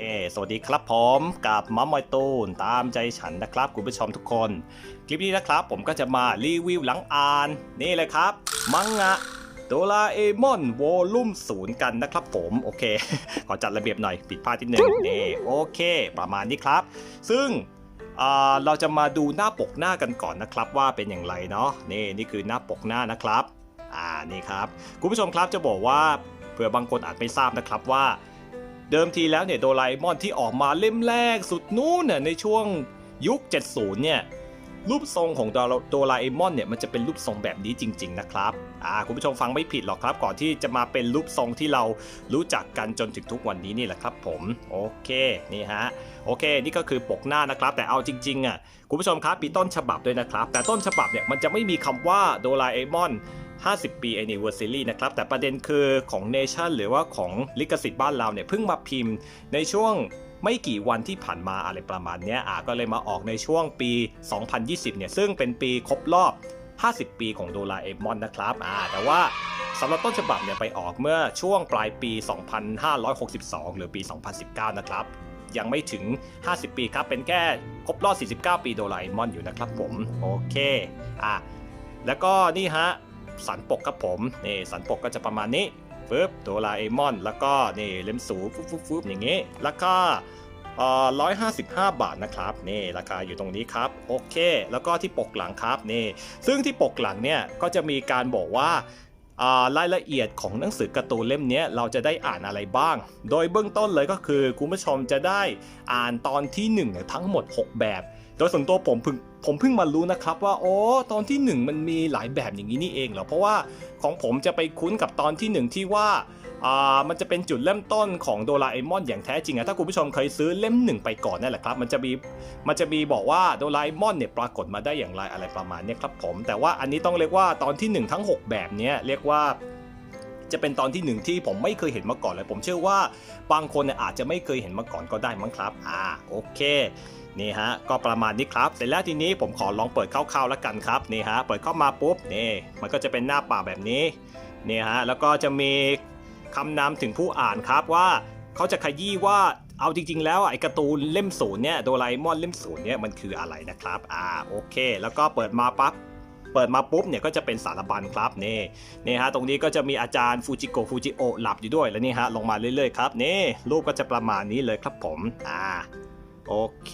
เอ้สวัสดีครับผมกับมัมมอยตูนตามใจฉันนะครับคุณผู้ชมทุกคน คลิปนี้นะครับผมก็จะมารีวิวหลังอ่าน นี่เลยครับ มังงะโดราเอมอนวอลลุ่มศูนย์กันนะครับผม โอเค ขอจัดระเบียบหน่อยผิดพลาดที่หนึ่งนี่โอเค ประมาณนี้ครับ ซึ่งเราจะมาดูหน้าปกหน้ากันก่อนนะครับว่าเป็นอย่างไรเนาะนี่นี่คือหน้าปกหน้านะครับอ่านี่ครับคุณผู้ชมครับจะบอกว่าเผื่อบางคนอาจไม่ทราบนะครับว่า เดิมทีแล้วเนี่ยโดราเอมอนที่ออกมาเล่มแรกสุดนู้นเนี่ยในช่วงยุค 70 เนี่ย รูปทรงของโดราเอมอนเนี่ยมันจะเป็นรูปทรงแบบนี้จริง ๆ นะครับอ่าคุณผู้ชมฟังไม่ผิดหรอกครับก่อนที่จะมาเป็นรูปทรงที่เรารู้จักกันจนถึงทุกวันนี้นี่แหละครับผมโอเคนี่ฮะโอเค นี่ก็คือปกหน้านะครับ แต่เอาจริงๆอะคุณผู้ชมครับมีต้นฉบับด้วยนะครับ แต่ต้นฉบับเนี่ยมันจะไม่มีคำว่าโดราเอมอน50 ปี Anniversary นะครับ แต่ประเด็นคือของ Nation หรือว่าของลิขสิทธิ์บ้านเราเนี่ยเพิ่งมาพิมพ์ในช่วง ไม่กี่วันที่ผ่านมาอะไรประมาณนี้อะก็เลยมาออกในช่วงปี 2020 เนี่ย ซึ่งเป็นปีครบรอบ 50 ปีของโดราเอมอนนะครับอ่าแต่ว่าสำหรับต้นฉบับเนี่ยไปออกเมื่อช่วงปลายปี 2562 หรือปี 2019 นะครับ ยังไม่ถึง 50 ปีครับ เป็นแค่ครบรอบ 49 ปีโดราเอมอนอยู่นะครับผม โอเค อะ แล้วก็นี่ฮะ สันปกครับผม นี่สันปกก็จะประมาณนี้ ฟึบโดราเอมอน แล้วก็นี่เล่มสูฟึบฟึบฟึบอย่างงี้ แล้วก็เอ่อร้อยห้าสิบห้าบาทนะครับนี่ราคาอยู่ตรงนี้ครับโอเค แล้วก็ที่ปกหลังครับนี่ซึ่งที่ปกหลังเนี่ยก็จะมีการบอกว่าารายละเอียดของหนังสือการ์ตูนเล่มนี้เราจะได้อ่านอะไรบ้าง โดยเบื้องต้นเลยก็คือคุณผู้ชมจะได้อ่านตอนที่1เนี่ยทั้งหมด 6 แบบ โดยส่วนตัวผมเพิ่งผมเพิ่งมารู้นะครับว่าโอ้ตอนที่ 1 มันมีหลายแบบอย่างนี้นี่เองเหรอเพราะว่าของผมจะไปคุ้นกับตอนที่ 1 ที่ว่าอ่ามันจะเป็นจุดเริ่มต้นของโดราเอมอนอย่างแท้จริงอะถ้าคุณผู้ชมเคยซื้อเล่มหนึ่งไปก่อนนั่นแหละครับ มันจะมีมันจะมีบอกว่าโดราเอมอนเนี่ยปรากฏมาได้อย่างไรอะไรประมาณนี้ครับผม แต่ว่าอันนี้ต้องเรียกว่าตอนที่ 1 ทั้ง 6 แบบนี้เรียกว่า จะเป็นตอนที่หนึ่งที่ผมไม่เคยเห็นมาก่อนเลย ผมเชื่อว่าบางคนเนี่ยอาจจะไม่เคยเห็นมาก่อนก็ได้มั้งครับ อ่าโอเคนี่ฮะก็ประมาณนี้ครับ เสร็จแล้วทีนี้ผมขอลองเปิดคร่าวๆแล้วกันครับนี่ฮะเปิดเข้ามาปุ๊บนี่มันก็จะเป็นหน้าป่าแบบนี้นี่ฮะแล้วก็จะมีคำนำถึงผู้อ่านครับว่าเขาจะขยี้ว่าเอาจริง ๆ แล้วไอ้การ์ตูนเล่มศูนย์เนี่ยโดราเอมอนเล่มศูนย์เนี่ยมันคืออะไรนะครับอ่าโอเค แล้วก็เปิดมาปั๊บ เปิดมาปุ๊บเนี่ยก็จะเป็นสารบัญครับนี่นี่ฮะตรงนี้ก็จะมีอาจารย์ฟูจิโกฟูจิโอหลับอยู่ด้วยแล้วนี่ฮะลงมาเรื่อยๆครับนี่รูปก็จะประมาณนี้เลยครับผมอ่าโอเค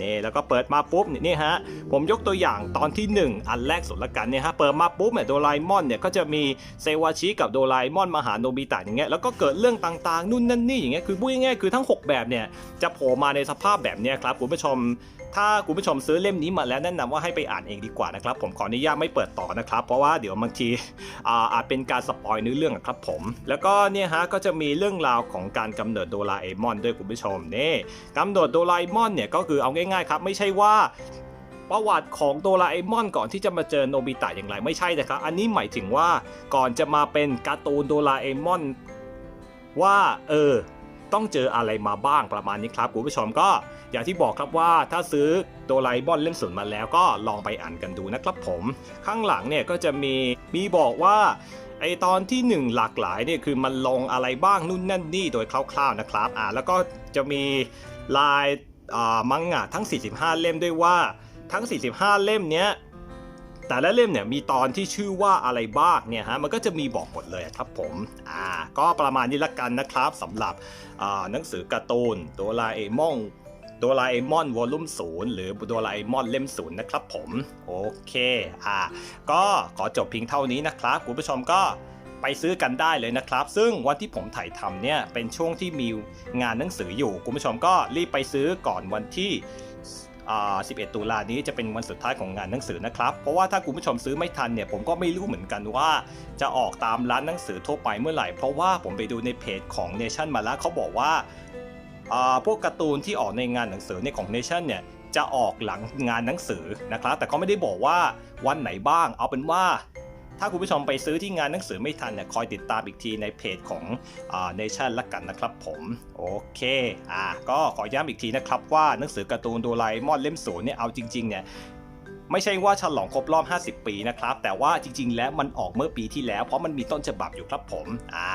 นี่แล้วก็เปิดมาปุ๊บนี่นี่ฮะผมยกตัวอย่างตอนที่ 1 อันแรกสุดละกันเนี่ยฮะเปิดมาปุ๊บเนี่ยโดราเอมอนเนี่ยก็จะมีเซวาชิกับโดราเอมอนมาหาโนบิตะอย่างเงี้ยแล้วก็เกิดเรื่องต่างๆนู่นนั่นนี่อย่างเงี้ยคือพูดง่ายๆคือทั้ง 6 แบบเนี่ยจะโผล่มาในสภาพแบบเนี้ยครับคุณผู้ชม ถ้าคุณผู้ชมซื้อเล่มนี้มาแล้วแนะนำว่าให้ไปอ่านเองดีกว่านะครับ ผมขออนุญาตไม่เปิดต่อนะครับ เพราะว่าเดี๋ยวบางทีอาจเป็นการสปอยเนื้อเรื่องครับผม แล้วก็เนี่ยฮะก็จะมีเรื่องราวของการกำเนิดโดราเอมอนด้วยคุณผู้ชมนี่กำเนิดโดราเอมอนเนี่ยก็คือเอาง่ายๆครับไม่ใช่ว่าประวัติของโดราเอมอนก่อนที่จะมาเจอโนบิตะอย่างไรไม่ใช่นะครับ อันนี้หมายถึงว่าก่อนจะมาเป็นการ์ตูนโดราเอมอนว่าเออ ต้องเจออะไรมาบ้างประมาณนี้ครับคุณผู้ชมก็อย่างที่บอกครับว่าถ้าซื้อโดราเอมอนเล่มศูนย์มาแล้วก็ลองไปอ่านกันดูนะครับผม ข้างหลังเนี่ยก็จะมีมีบอกว่าไอตอนที่ 1 หลากหลายเนี่ยคือมันลงอะไรบ้างนู่นนั่นนี่โดยคร่าวๆนะครับอ่าแล้วก็จะมีลายมังงะทั้ง 45 เล่มด้วยว่าทั้ง 45 เล่มเนี้ย แต่ละเล่มเนี่ยมีตอนที่ชื่อว่าอะไรบ้างเนี่ยฮะมันก็จะมีบอกหมดเลยครับผมอ่าก็ประมาณนี้ละกันนะครับสำหรับอ่าหนังสือการ์ตูนโดราเอมอนโดราเอมอนวอลลุ่มศูนย์หรือโดราเอมอนเล่มศูนย์นะครับผมโอเคอ่าก็ขอจบเพียงเท่านี้นะครับคุณผู้ชมก็ไปซื้อกันได้เลยนะครับ ซึ่งวันที่ผมถ่ายทำเนี่ยเป็นช่วงที่มีงานหนังสืออยู่ คุณผู้ชมก็รีบไปซื้อก่อนวันที่ 11 ตุลานี้จะเป็นวันสุดท้ายของงานหนังสือนะครับ เพราะว่าถ้าคุณผู้ชมซื้อไม่ทันเนี่ยผมก็ไม่รู้เหมือนกันว่า จะออกตามร้านหนังสือทั่วไปเมื่อไหร่ เพราะว่าผมไปดูในเพจของ Nation มาแล้วเขาบอกว่าพวกการ์ตูนที่ออกในงานหนังสือในของ Nation เนี่ยจะออกหลังงานหนังสือนะครับ แต่เขาไม่ได้บอกว่าวันไหนบ้าง เอาเป็นว่า ถ้าคุณผู้ชมไปซื้อที่งานหนังสือไม่ทันเนี่ยคอยติดตามอีกทีในเพจของอ่า Nation ละกันนะครับผมโอเคอ่าก็ขอย้ำอีกทีนะครับว่าหนังสือการ์ตูนโดราเอมอนเล่มศูนย์เนี่ยเอาจริงๆเนี่ยไม่ใช่ว่าฉลองครบรอบ 50 ปีนะครับ แต่ว่าจริง ๆ แล้วมันออกเมื่อปีที่แล้ว เพราะมันมีต้นฉบับอยู่ครับผม อ่า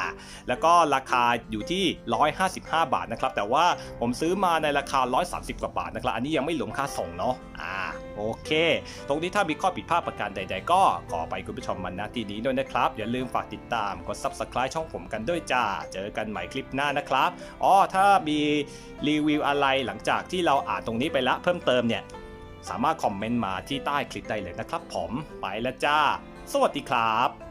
แล้วก็ราคาอยู่ที่ 155 บาทนะครับ แต่ว่าผมซื้อมาในราคา 130 กว่าบาทนะครับ อันนี้ยังไม่รวมค่าส่งเนาะ อ่า โอเค ตรงนี้ถ้ามีข้อผิดพลาดประการใด ๆ ก็ขอไปคุณผู้ชมมันณที่นี้ด้วยนะครับ อย่าลืมฝากติดตามกด subscribe ช่องผมกันด้วยจ้า เจอกันใหม่คลิปหน้านะครับอ๋อถ้ามีรีวิวอะไรหลังจากที่เราอ่านตรงนี้ไปแล้วเพิ่มเติมเนี่ยสามารถคอมเมนต์มาที่ใต้คลิปได้เลยนะครับผมไปแล้วจ้า สวัสดีครับ